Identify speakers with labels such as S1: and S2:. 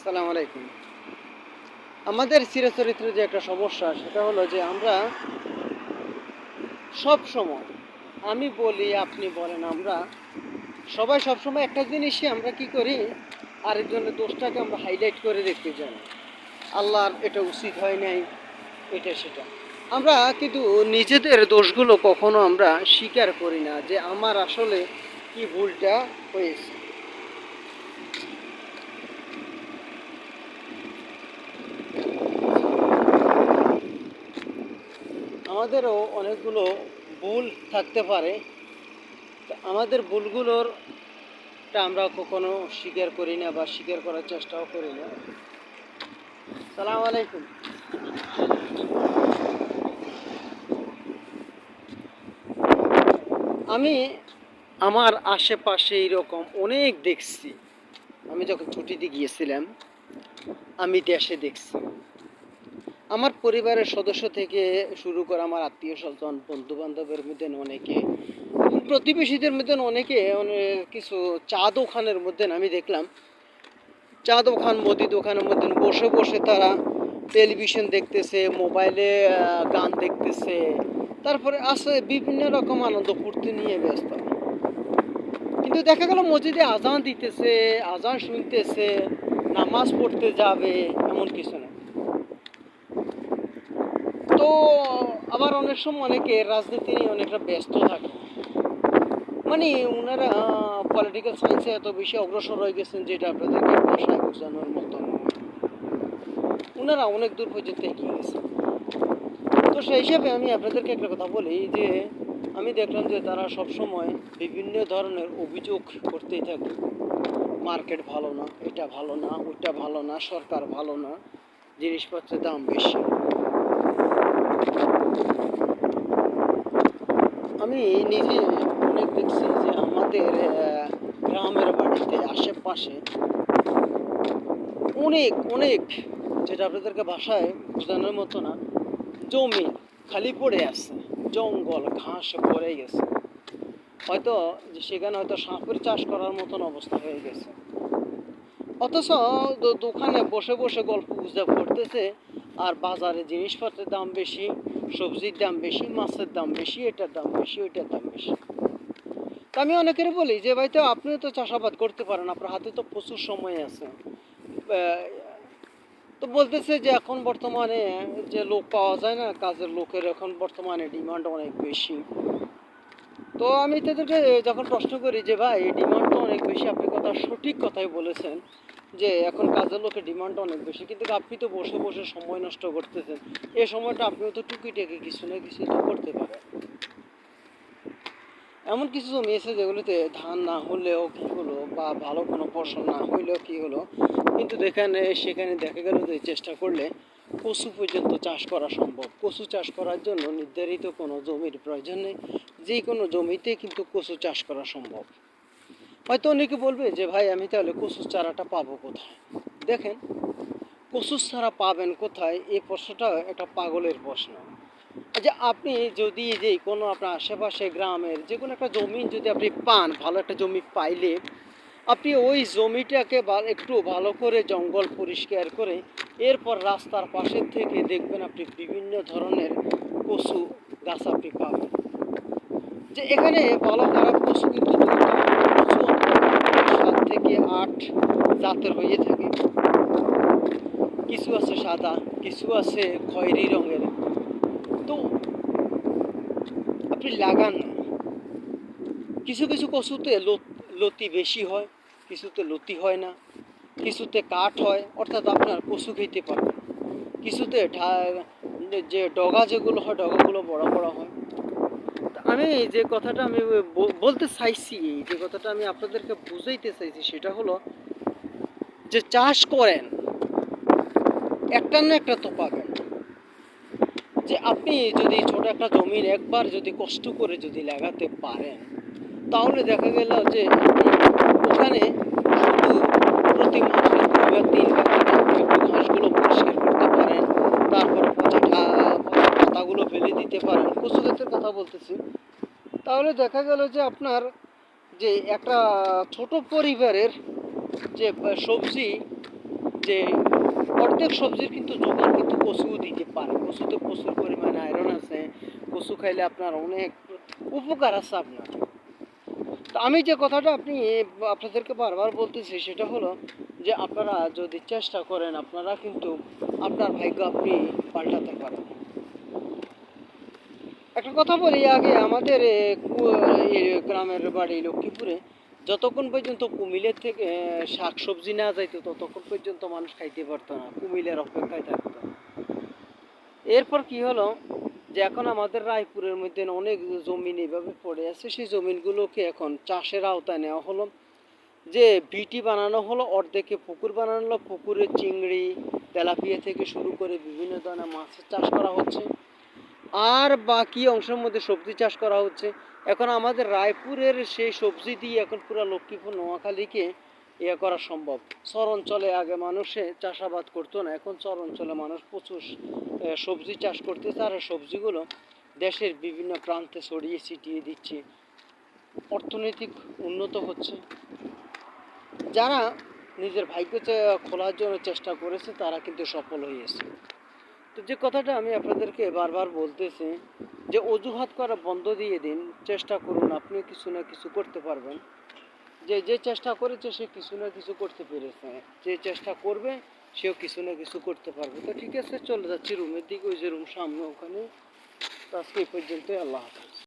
S1: আসসালামু আলাইকুম। আমাদের চিরচরিত্র যে একটা সমস্যা, সেটা হলো যে আমরা সব সময়, আমি বলি, আপনি বলেন, আমরা সবাই সব সময় একটা জিনিসই আমরা কি করি, আরেকজনের দোষটাকে আমরা হাইলাইট করে দেখতে চাই আল্লাহর এটা উচিত হয় নাই, এটা সেটা। আমরা কিন্তু নিজেদের দোষগুলো কখনো আমরা স্বীকার করি না যে আমার আসলে কি ভুলটা হয়েছে। আমাদেরও অনেকগুলো ভুল থাকতে পারে। আমাদের ভুলগুলোর আমরা কখনো স্বীকার করি না বা স্বীকার করার চেষ্টাও করি না। সালাম আলাইকুম। আমি আমার আশেপাশে এরকম অনেক দেখছি। আমি যখন ছুটিতে গিয়েছিলাম, আমি দেশে দেখছি। আমার পরিবারের সদস্য থেকে শুরু করে আমার আত্মীয় স্বজন বন্ধু বান্ধবের মধ্যে অনেকে প্রতিবেশীদের মধ্যে অনেকে অনেক কিছু চা দোকানের মধ্যে আমি দেখলাম। চা দোকান, মুদি দোকানের মধ্যে বসে বসে তারা টেলিভিশন দেখতেছে মোবাইলে গান দেখতেছে। তারপরে আছে বিভিন্ন রকম আনন্দ, ফুর্তি নিয়ে ব্যস্ত। কিন্তু দেখা গেল মসজিদে আজান দিতেছে, আজান শুনতেছে, নামাজ পড়তে যাবে, এমন কিছু তো আবার অনেক সময় অনেকে রাজনীতি নিয়ে অনেকটা ব্যস্ত থাকে। মানে ওনারা পলিটিক্যাল সায়েন্সে এত বেশি অগ্রসর হয়ে গেছেন যেটা আপনাদেরকে ভাষায় বোঝানোর মতো। ওনারা অনেক দূর পর্যন্ত এগিয়ে গেছেন তো সেই হিসাবে আমি আপনাদেরকে একটা কথা বলি যে, আমি দেখলাম যে তারা সব সময় বিভিন্ন ধরনের অভিযোগ করতেই থাকে। মার্কেট ভালো না, এটা ভালো না, ওইটা ভালো না, সরকার ভালো না, জিনিসপত্রের দাম বেশি। আমি নিজে অনেক দেখছি যে আমাদের গ্রামের বাড়িতে আশেপাশে অনেক অনেক, যেটা আপনাদেরকে ভাষায় বোঝানোর মতো না, জমি খালি পড়ে আছে, জঙ্গল, ঘাস পড়ে গেছে। হয়তো সেখানে হয়তো সাপের চাষ করার মতন অবস্থা হয়ে গেছে। অথচ দোকানে বসে বসে গল্প গুজব করতেছে আর বাজারে জিনিসপত্রের দাম বেশি সবজির দাম বেশি, মাছের দাম বেশি, এটার দাম বেশি, ওইটার দাম বেশি। তা আমি অনেকের বলি যে, ভাই, তো আপনিও তো চাষাবাদ করতে পারেন, আপনার হাতে তো প্রচুর সময় আছে। তো বলতেছে যে, এখন বর্তমানে যে লোক পাওয়া যায় না, কাজের লোকের, এখন বর্তমানে ডিমান্ড অনেক বেশি। তো আমি তাদেরকে যখন প্রশ্ন করি যে, ভাই ডিমান্ড তো অনেক বেশি, আপনি কথা সঠিক কথাই বলেছেন। যে এখন কাজের লোকের ডিমান্ড অনেক বেশি। কিন্তু আপনি তো বসে বসে সময় নষ্ট করতেছেন। এই সময়টা আপনিও তো টুকিটাকি কিছু না কিছু তো করতে পারেন। এমন কিছু জমি আছে যেগুলোতে ধান না হলেও কি হলো বা ভালো কোনো ফসল না হইলেও কি হলো, কিন্তু যেখানে সেখানে দেখা গেল যে চেষ্টা করলে কচু পর্যন্ত চাষ করা সম্ভব। কচু চাষ করার জন্য নির্ধারিত কোনো জমির প্রয়োজন নেই। যে কোনো জমিতে কিন্তু কচু চাষ করা সম্ভব। হয়তো অনেকে বলবে যে ভাই, আমি তাহলে কচুর চারাটা পাবো কোথায়? দেখেন কচুর চারা পাবেন কোথায়? এই প্রশ্নটা একটা পাগলের প্রশ্ন। যে আপনি যদি যে কোনো আপনার আশেপাশে গ্রামের যে কোনো একটা জমি যদি আপনি পান, ভালো একটা জমি পাইলে, আপনি ওই জমিটাকে একটু ভালো করে জঙ্গল পরিষ্কার করে এরপর রাস্তার পাশের থেকে দেখবেন আপনি বিভিন্ন ধরনের পশু গাছ আপনি পাবেন। যে এখানে ভালো খারাপ পশু কিন্তু আট জাতের হয়ে থাকে। কিছু আছে সাদা, কিছু আছে খয়েরি রঙের। তো আপনি লাগান না। কিছু কিছু কচুতে লতি বেশি হয়, কিছুতে লতি হয় না, কিছুতে কাঠ হয়, অর্থাৎ আপনার কচু খেতে পারবেন। কিছুতে যে ডগা যেগুলো হয়, ডগাগুলো বড় বড় হয়। আমি যে কথাটা আমি বলতে চাইছি, এই যে কথাটা আমি আপনাদেরকে বুঝাইতে চাইছি সেটা হলো যে চাষ করেন, একটা না একটা তো পাবেন। যে আপনি যদি ছোট একটা জমির একবার যদি কষ্ট করে যদি লাগাতে পারেন, তাহলে দেখা গেল যে ওখানে শুধু প্রতি মাসে দুই বা তিন বার করে আপনি একটু ঘাসগুলো পরিষ্কার করতে পারেন তারপর পচা ঠা- পচা পাতাগুলো ফেলে দিতে পারেন কচু জাতের কথা বলতেছি। তাহলে দেখা গেল যে আপনার যে একটা ছোট পরিবারের যে সবজি, যে অর্ধেক সবজির কিন্তু যোগান কিন্তু কচুও দিতে পারে। কচুতে প্রচুর পরিমাণে আয়রন আছে। কচু খাইলে আপনার অনেক উপকার আছে আপনার। তো আমি যে কথাটা আপনি আপনাদেরকে বারবার বলতেছি সেটা হলো যে আপনারা যদি চেষ্টা করেন, আপনারা কিন্তু আপনার ভাগ্য আপনি পাল্টাতে পারেন একটা কথা বলি আগে, আমাদের গ্রামের বাড়ি লক্ষ্মীপুরে, যতক্ষণ পর্যন্ত কুমিলের থেকে শাক সবজি না যাইতো, ততক্ষণ পর্যন্ত মানুষ খাইতে পারতো না, কুমিলের অপেক্ষায় থাকতো। এরপর কি হলো, যে এখন আমাদের রায়পুরের মধ্যে অনেক জমিন এইভাবে পড়ে আছে, সেই জমিনগুলোকে এখন চাষের আওতায় নেওয়া হলো। যে বিটি বানানো হলো, অর্ধেকে পুকুর বানানো হলো, পুকুরে চিংড়ি, তেলাপিয়া থেকে শুরু করে বিভিন্ন ধরনের মাছের চাষ করা হচ্ছে। আর বাকি অংশের মধ্যে সবজি চাষ করা হচ্ছে। এখন আমাদের রায়পুরের সেই সবজি দিয়ে এখন পুরো লক্ষ্মীপুর, নোয়াখালীকে ইয়ে করা সম্ভব। চর অঞ্চলে আগে মানুষে চাষাবাদ করতো না, এখন চর অঞ্চলে মানুষ প্রচুর সবজি চাষ করতেছে আর সবজিগুলো দেশের বিভিন্ন প্রান্তে ছড়িয়ে ছিটিয়ে দিচ্ছে। অর্থনৈতিক উন্নত হচ্ছে। যারা নিজের ভাগ্য খোলার জন্য চেষ্টা করেছে, তারা কিন্তু সফল হয়েছে। তো যে কথাটা আমি আপনাদেরকে বারবার বলতেছি, যে অজুহাত করা বন্ধ দিয়ে দিন, চেষ্টা করুন আপনি কিছু না কিছু করতে পারবেন। যে যে চেষ্টা করেছে সে কিছু না কিছু করতে পেরেছে। যে চেষ্টা করবে, সেও কিছু না কিছু করতে পারবে। তো ঠিক আছে, চলে যাচ্ছি রুমের দিকে, ওই যে রুম সামনে ওখানে। আজকে এই পর্যন্তই, আল্লাহ হাফেজ।